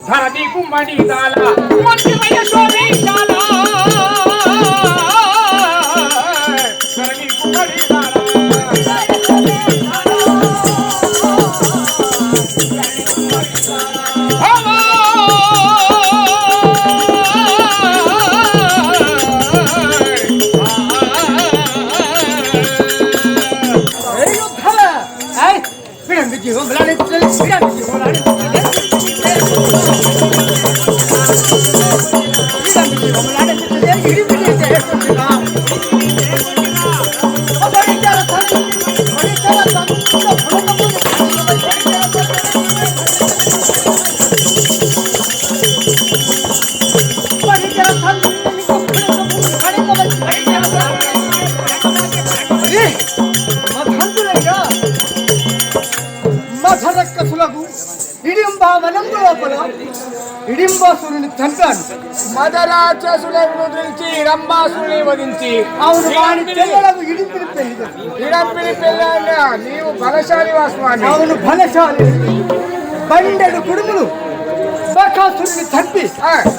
ధరణి కుమ్మడి దాల మదరాచసులను వదిలించి రంభాసుని వదించి అవును వాడి చెల్లెలకు ఇడింపిని పెళ్ళాన్న నీవు బలశాలి వాస్వామి అవును బలశాలి. బండెడు కుడుములు బకాసురుని చంపి.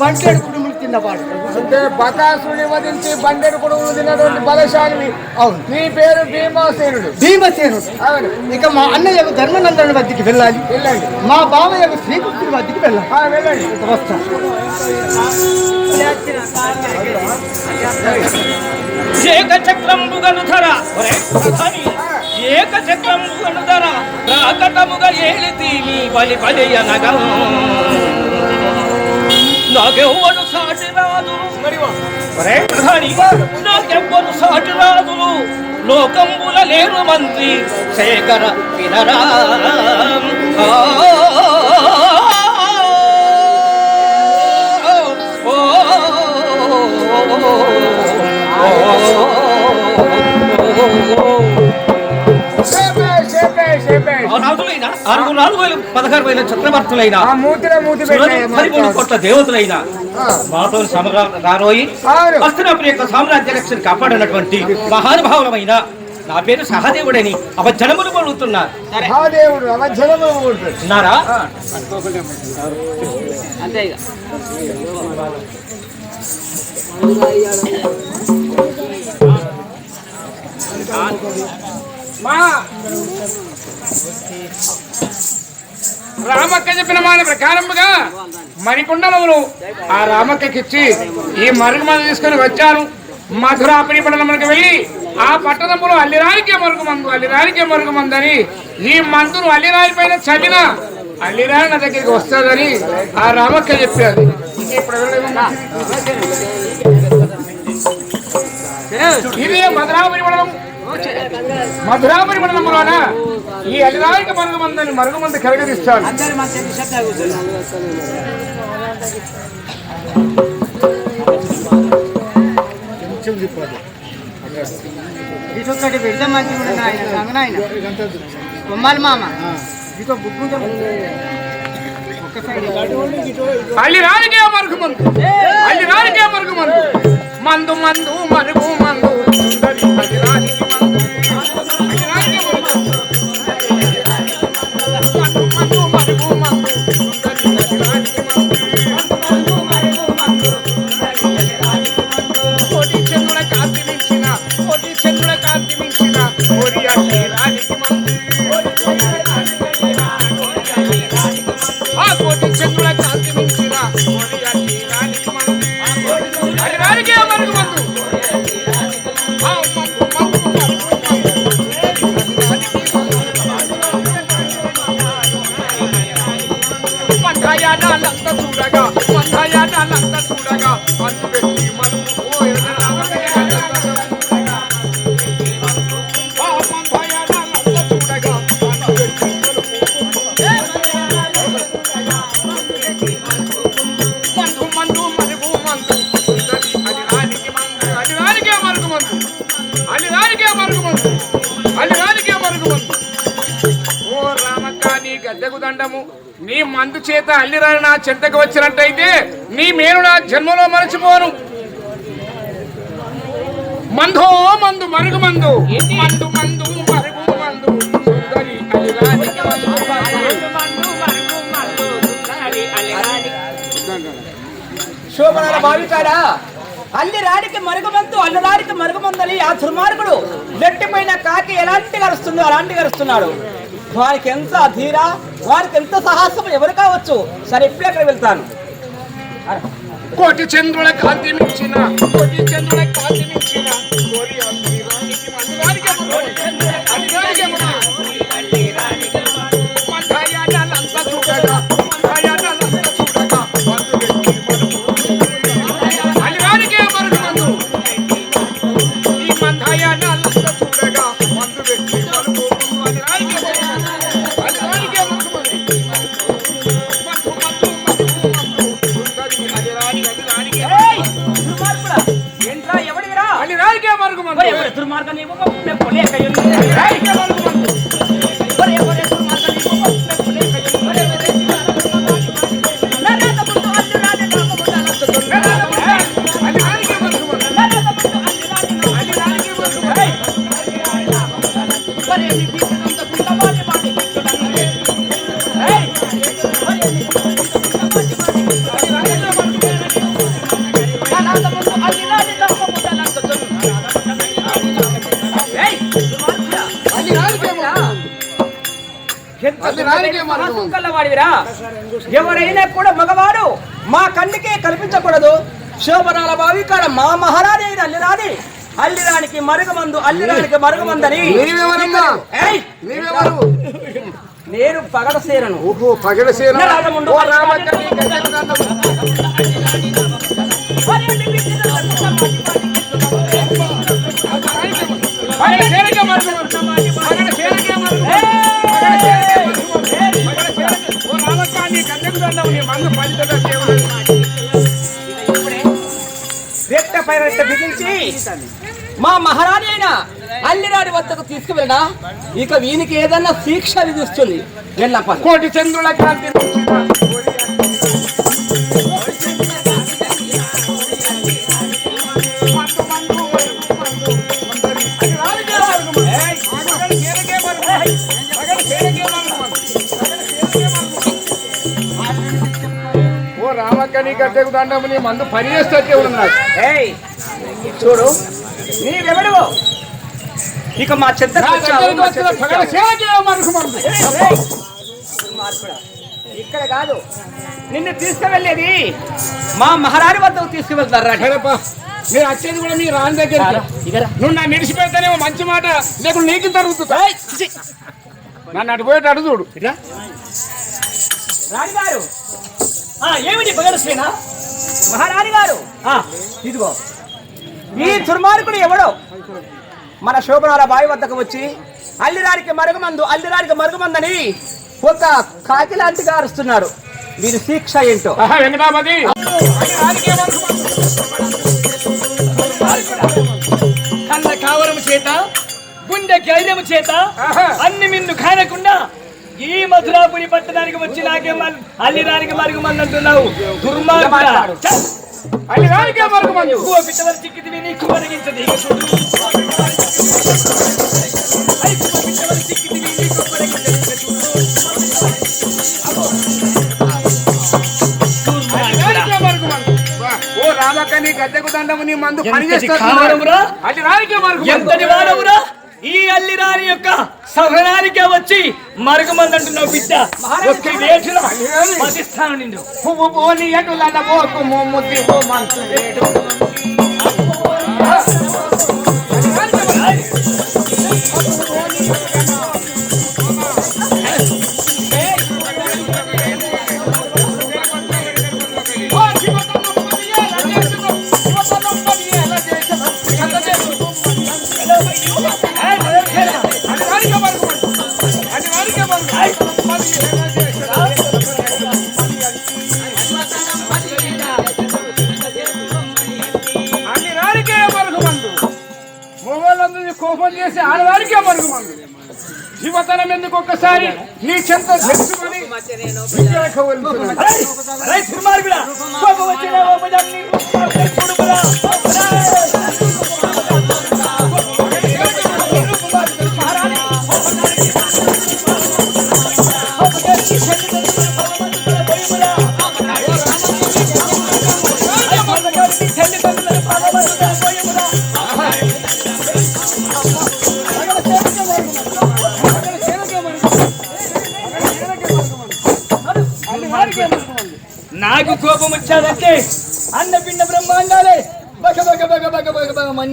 బండెడు కుడుములు తిన్నవాడు అంటే బకాసుని వదించి బండెడు కొడుకు తిన్నటువంటి బలశాలివి. అవును. నీ పేరు భీమాసేనుడు. భీమసేనుడు. అవును. ఇక మా అన్నయ్యకు ధర్మనందనుడి వద్దకి వెళ్ళాలి. వెళ్ళండి. మా బావయ్యకు శ్రీకృష్ణుడి వద్దకి వెళ్ళాలి. ఆ, వెళ్ళండి. వస్తా. ఏక చక్రంబు గనుధర ఏక చక్రంబు గనుధర రాకటముగా ఏలితీని బలి బలి అనగం నాకెవ్వరు సాటి రాదు. నాకెవ్వరు సాటి రాదులు లోకంబుల లేరు మంత్రి శేఖర వినరా ఆ, ఓ, చెప్పే, చెప్పే, చెప్పే. ఆ రాజులైన ఆరుగు నాలుగు వేలు పదహారు వేల చక్రవర్తులైన పదిమూడు కోట్ల దేవతలైన మాతో. హస్తినాపురి యొక్క సామ్రాజ్య రక్షణ కాపాడినటువంటి మహానుభావులమైన నా పేరు సహదేవుడని అవజనములు ఉంటుంది ఉన్నారా? మా రామక్క చెప్పిన మాట ప్రకారముగా మణికుండలములు ఆ రామక్కకిచ్చి ఈ మరుగు మందు తీసుకొని వచ్చాను మధురాపిడి పట్టణములకు వెళ్ళి ఆ పట్టణములో అల్లిరాయికే మరుగు మందు అల్లిరాయికే మరుగు మందు అని ఈ మందును అల్లిరాయి పైన చదివిన అల్లిరాయి నా దగ్గరికి వస్తుందని ఆ రామక్క చెప్పారు. ఇది మధురాపురి పట్టణం మధురాపురి పట్టణంలోన ఈ అలిరాయిక మరుగు మందని మరుగు మంది కలగదిస్తాను ఇటొక్కటి పెడితే మంచిగా ఆయన రంగనాయన బొమ్మాలి మామ. ఇటో బుక్కుంటే ఒక్కసారి అల్లిరానికే మరుగు మందు అల్లిరానికే మరుగు మందు మందు మందు మరుగు మందు. చూడగా మందాయానాలంత చూడగా చేత అల్లిరాని నా చెంతకు వచ్చినట్టయితే నీ మేలు నా జన్మలో మరచిపోను. మందో మందు మరుగు మందు. మందు మందు మరుగు మందు. సుందరి అలిరానికి మందు. శోభనాల భావికాడా అల్లి రాడికి మరుగుమంతు అల్లరాడికి మరుగుమందని ఆ దుర్మార్గుడు నెట్టిపోయిన కాకి ఎలాంటి గరుస్తుందో అలాంటి గరుస్తున్నాడు. వారికి ఎంత ధీర వారికి ఎంత సాహసం ఎవరు కావచ్చు? సరే ఇప్పుడే అక్కడ వెళ్తాను. కోటి చంద్రుల కాంతి మించిన కోటి చంద్రుల కాంతి మించిన కోరి అల్లి వాడివిరా ఎవరైనా కూడా మగవాడు మా కంటికే కనిపించకూడదు. శోభనాల బావి కాడ మా మహారాణి అయిన అల్లిరాని. అల్లిరానికి మరుగుమందు అల్లిరానికి మరుగుమందని? నేను పగడ సేరను ఓహో పగడసేన రాజముండు. నీ గద్దెకు దండం. నీ మందు పలితగా దేవుడు. రెట్ట పై రెట్ట బిగించి మా మహారాణి అయిన అల్లిరాని వద్దకు తీసుకువెళ్ళినా ఇక వీనికి ఏదన్నా శిక్ష విధిస్తుంది వెళ్ళప్ప కోటి చంద్రుల కాంతి నీ నీ మందు పని చేస్తే ఉన్నాడు చూడు నీవెవడు ఇక మా చెత్త నా. ఇక్కడ కాదు నిన్ను తీసుకువెళ్ళేది మా మహారాణి వద్దకు తీసుకువెళ్తారా? మీరు వచ్చేది కూడా మీ రాని దగ్గర నువ్వు నన్ను నిడిచిపెడతానేమో మంచి మాట లేకుండా నీకు తరుగుతుందా నన్ను అటు పోయేట అడు చూడు. ఇట్లా? రాణి గారు ఆ, ఏమిటి పగడసేన మహారాణి గారు ఆ, ఇదిగో ఈ దుర్మార్గుడు ఎవడో? మన శోభనాల బావి వద్దకు వచ్చి అల్లిరానికి మరుగుమందు అల్లిరానికి మరుగుమందని ఒక కాకి లాంటిగా అరుస్తున్నాడు వీరి శిక్ష ఏంటో? వెంకటాపతి కన్న కావరము చేత గుండె గైర్యము చేత ఆహా. అన్ని మిన్ను కానకుండా ఈ మధురాపురి పట్టణానికి వచ్చి నాకే అల్లిరానికి మరుగు మంది అంటున్నావు దుర్మార్గుడా. మాట్లాడు. ఛ! అది రానికే మరుగు మందు ఎక్కువ పిట్టవల చిక్కితివి నీకు మరిగించదు ఓ రామక్క నీ గద్దెకు దండము నీ మందు ఎంతటి వాడవురా ఈ అల్లిరాని యొక్క సహనానికే వచ్చి మరుగుమంది అంటున్నావు బిడ్డ ఒక్క వేటిలో పతిస్తాను నిన్ను పువ్వు పోని ఎటులన్న పోకు మొమ్ముద్ది ఓ మంచు వేడు. ఓ ఎందుకు ఒక్కసారి నీ చెంత తెలుసుకొని విద్యలకు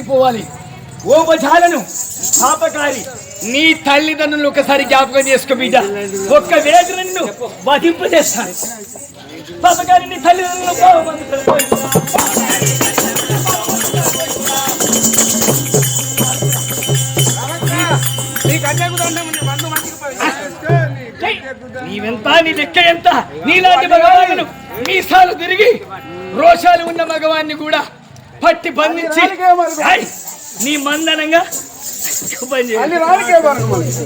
బగ ఓపజాలను పాపకారి నీ తల్లిదండ్రులు ఒకసారి జ్ఞాపకం చేసుకో బిడ్డ. ఒక్క వేగ నిన్ను వధింపజేస్తాను. పాపకారి నీ తల్లిదండ్రులు నీ నీవెంత నీ లెక్క ఎంత? నీలాంటి మగవాళ్ళను మీసాలు తిరిగి రోషాలు ఉన్న మగవాన్ని కూడా పట్టి బంధించి ఐ, నీ మందనంగా పని చేయడు. అల్లి రానికే మరుగుమందు.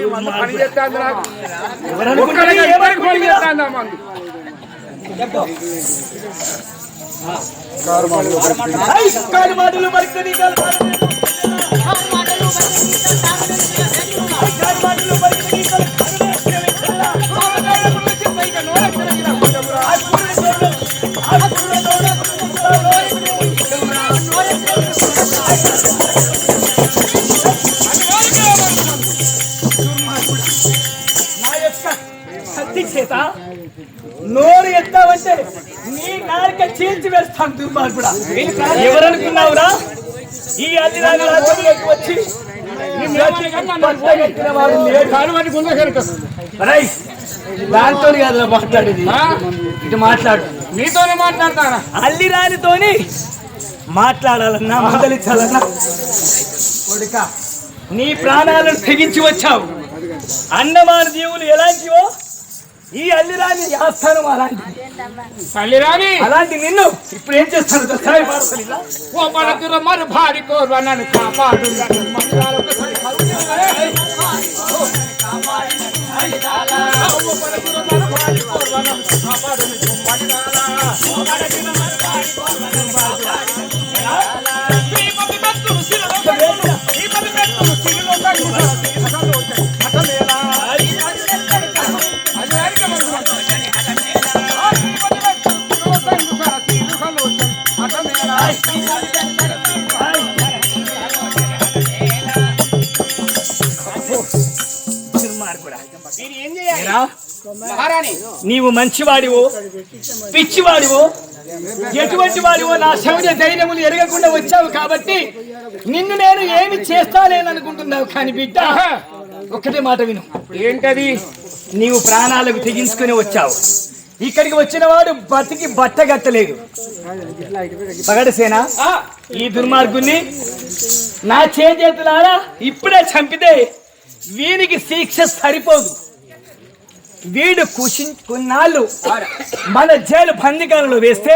మందు పని చేస్తాంది నాకు ఎవరనుకుంటే ఒక్కడికి ఎవరికి పని ఏమనుకుంటున్నా? చేస్తాంది ఆ మందు ఐ, కాలు మాటలు మరిస్తే నీ కాలు మాటలు. కాలు మాటలు మరిస్తే నీ చేత? నోరు ఎత్తావంటే నీ నాలుక చీల్చి వేస్తాను దుర్మార్గుడా. ఎవరనుకున్నావురా? ఈ రాజ్యంలోకి వచ్చి దాంతో కాదురా మాట్లాడేది. ఇటు మాట్లాడు. నీతోనే మాట్లాడతానా? అల్లిరానితోని మాట్లాడాలన్నా మందలించాలన్నా. కొడుక నీ ప్రాణాలను తెగించి వచ్చావు. అన్నమాన జీవులు ఎలాంటివో ఈ అల్లిరాని ఆస్థానం అలాంటిది తల్లి రాని అలాంటి నిన్ను ఇప్పుడు ఏం చేస్తాను? ఓ పడతుర మరి భారీ కోరు నన్ను కాపాడు మంత్రాలు నీవు మంచివాడివో పిచ్చివాడివో ఎటువంటి వాడివో నా శౌర్య ధైర్యములు ఎరగకుండా వచ్చావు కాబట్టి నిన్ను నేను ఏమి చేస్తానేననుకుంటున్నావు కానీ బిడ్డ ఒక్కటే మాట విను. ఏంటది? నీవు ప్రాణాలకు తెగించుకుని వచ్చావు. ఇక్కడికి వచ్చిన వాడు బతికి బట్టగట్టలేదు పగడసేన ఈ దుర్మార్గుని నా చేతులారా ఇప్పుడే చంపితే వీనికి శిక్ష సరిపోదు. వీడు కుషి కొన్నాళ్ళు మన జైలు బందికాలలో వేస్తే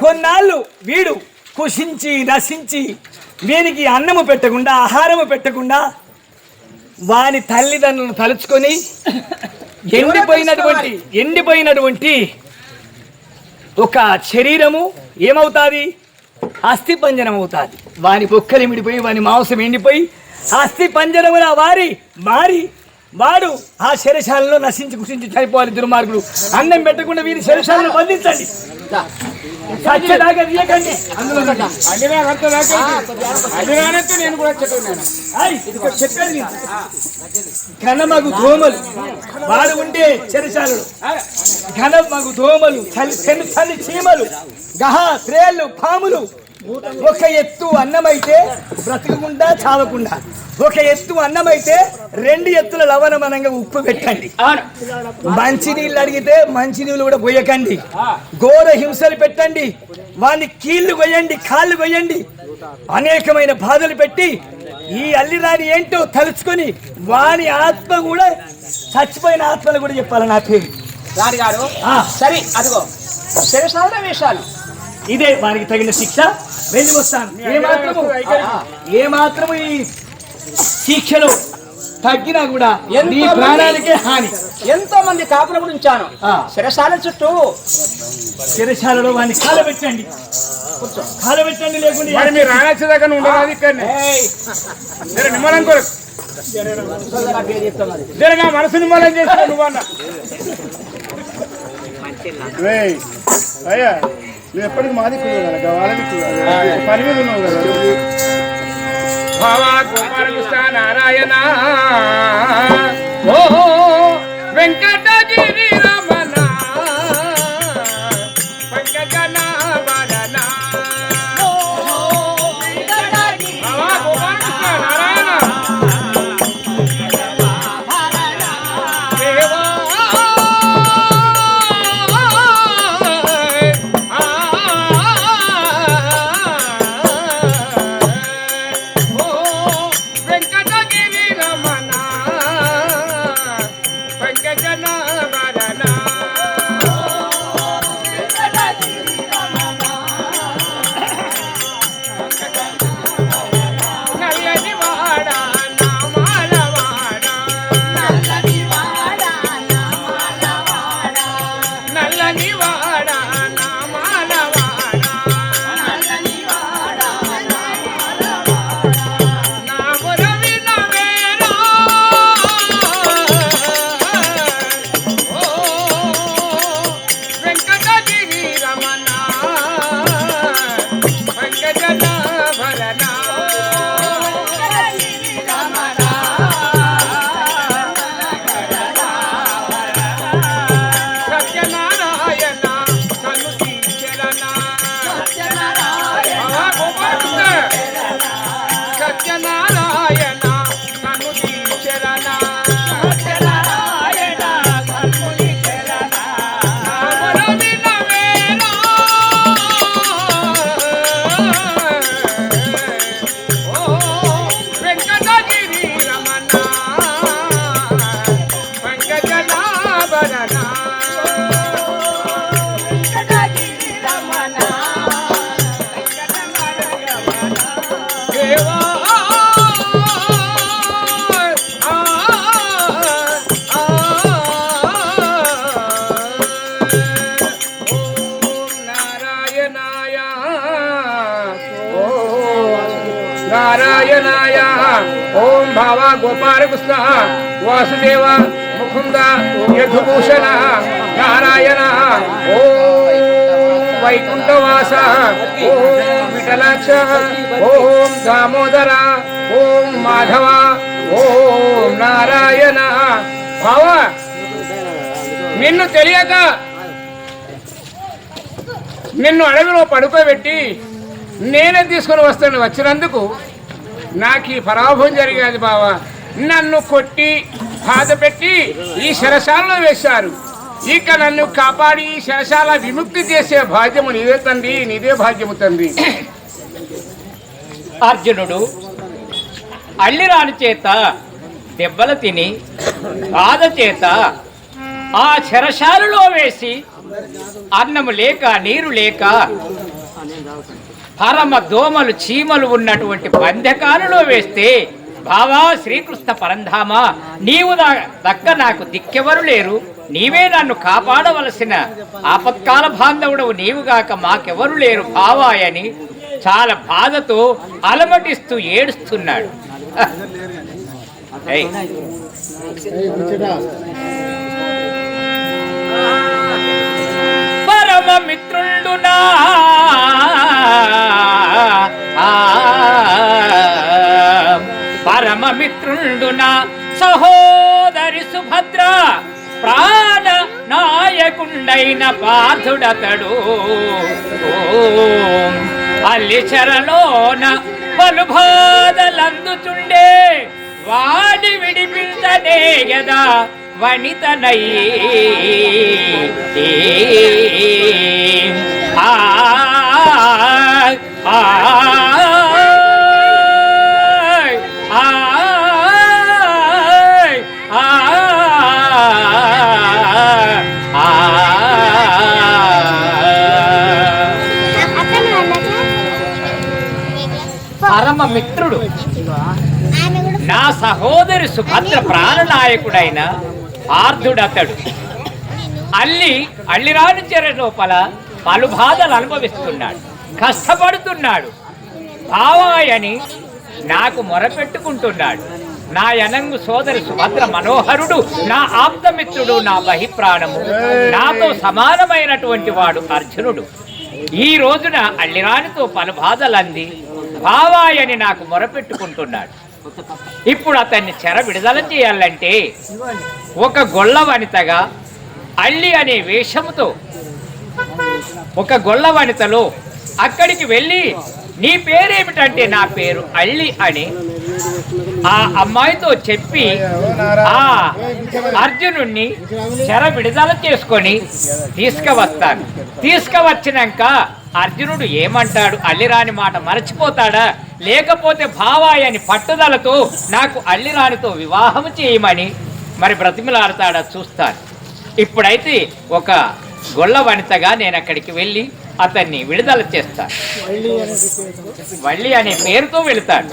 కొన్నాళ్ళు వీడు కుషించి నశించి వీరికి అన్నము పెట్టకుండా ఆహారము పెట్టకుండా వాని తల్లిదండ్రులను తలుచుకొని ఎండిపోయినటువంటి ఎండిపోయినటువంటి ఒక శరీరము ఏమవుతుంది? అస్థి పంజరం వాని బొక్కలు ఎండిపోయి వాని మాంసం ఎండిపోయి అస్థి పంజరమున వారి మారి వాడు ఆ శరీరాలలో నశించి కుషించి చనిపోవాలి దుర్మార్గుడు అన్నం పెట్టకుండా వీరి శరీరాలను బంధించండి నేను ఘనమగు దోమలు. వాడు ఉండే చెరసాలు ఘనమగు దోమలు చలి చలి చీమలు గహ త్రేళ్ళు పాములు ఒక ఎత్తు అన్నమైతే బ్రతకకుండా చావకుండా. ఒక ఎత్తు అన్నమైతే రెండు ఎత్తుల లవణమనంగా ఉప్పు పెట్టండి. మంచి నీళ్ళు అడిగితే మంచి నీళ్ళు కూడా పోయకండి ఘోర హింసలు పెట్టండి. వాని కీళ్ళు కొయ్యండి కాళ్ళు కొయ్యండి అనేకమైన బాధలు పెట్టి ఈ అల్లిరాని ఏంటో తలుచుకొని వాని ఆత్మ కూడా చచ్చిపోయిన ఆత్మలు కూడా చెప్పాలి నా పేరు. రాణి గారు సరే అదిగో. శరసాల వేషాలు. ఇదే వారికి తగిన శిక్ష. వెళ్ళి వస్తాను. ఏ మాత్రము ఏ మాత్రము ఈ శిక్షలో తగ్గినా కూడా నీ ప్రాణానికే హాని. ఎంతో మంది కాపురం ఉంచాను ఆ. శిరసాల చుట్టూ. శిరశాలలో వాడిని కాలబెట్టండి. కాలబెట్టండి లేకుండా మరి రానొచ్చే దగ్గర ఉండరాదు ఇక్కడనే. నిమ్మలం కొరకు నా పేరు చెప్తాను అది. జర నా మనసు నిమ్మలం చేసుకో నువ్వన్న. అయ్యా. నువ్వు ఎప్పటికి మాది కదా వాళ్ళకి పని మీద ఉన్నావు కదా. భావా గోపాలకృష్ణ నారాయణ. ఓ వెంకటగిరి వాసుదేవ ముకుంద యధుభూషణ నారాయణ ఓ వైకుంఠవాస ఓం విఠలాక్ష ఓం దామోదర ఓం మాధవ ఓం నారాయణ. భావ నిన్ను తెలియక నిన్ను అడవిలో పడుకోబెట్టి నేనే తీసుకుని వస్తాను వచ్చినందుకు. నాకు ఈ పరాభవం జరిగేది బావా. నన్ను కొట్టి బాధపెట్టి ఈ శరశాలలో వేశారు. ఇక నన్ను కాపాడి ఈ శరశాల విముక్తి చేసే భాగ్యము నీదే తండ్రి నీదే భాగ్యము తండ్రి. అర్జునుడు అల్లిరాని చేత దెబ్బలు తిని బాధ చేత ఆ చెరశాలలో వేసి అన్నము లేక నీరు లేక పరమ దోమలు చీమలు ఉన్నటువంటి బంధకాలలో వేస్తే బావా శ్రీకృష్ణ పరంధామ నీవు దా- దక్క నాకు దిక్కెవరు లేరు. నీవే నన్ను కాపాడవలసిన ఆపత్కాల బాంధవుడవు నీవుగాక మాకెవరు లేరు బావాయని చాలా బాధతో అలమటిస్తూ ఏడుస్తున్నాడు. పరమ మిత్రుండునా పరమమిత్రుండునా? సహోదరి సుభద్ర ప్రాణ నాయకుండైన పార్థుడతడు ఓం అల్లి చెరలోన పలు బాధలందుచుండే వాడి విడిపించనే గదా వనితనై ఆ సహోదరుడు నా సహోదరి సుభద్ర ప్రాణనాయకుడైన పార్థుడతడు అల్లి అల్లిరాని చెర లోపల పలు బాధలు అనుభవిస్తున్నాడు. కష్టపడుతున్నాడు. బావాయని నాకు మొరపెట్టుకుంటున్నాడు. నా యనంగు సోదరి సుభద్ర మనోహరుడు నా ఆప్తమిత్రుడు నా బహిప్రాణము నాతో సమానమైనటువంటి వాడు అర్జునుడు. ఈ రోజున అల్లిరానితో పలు బాధలంది బావాయని నాకు మొరపెట్టుకుంటున్నాడు. ఇప్పుడు అతన్ని చెర విడుదల చేయాలంటే ఒక గొల్ల వనితగా అల్లి అనే వేషముతో ఒక గొల్ల వనితలో అక్కడికి వెళ్ళి నీ పేరేమిటంటే నా పేరు అల్లి అని ఆ అమ్మాయితో చెప్పి ఆ అర్జునుణ్ణి చెర విడుదల చేసుకొని తీసుకువస్తాను. తీసుకువచ్చినాక అర్జునుడు ఏమంటాడు? అల్లిరాని మాట మరచిపోతాడా? లేకపోతే భావాయని పట్టుదలతో నాకు అల్లిరానితో వివాహం చేయమని. మరి బ్రతిమలాడతాడా? చూస్తాను. ఇప్పుడైతే ఒక గొల్ల వనితగా నేను అక్కడికి వెళ్ళి అతన్ని విడుదల చేస్తాను. వల్లి అనే పేరుతో వెళతాడు.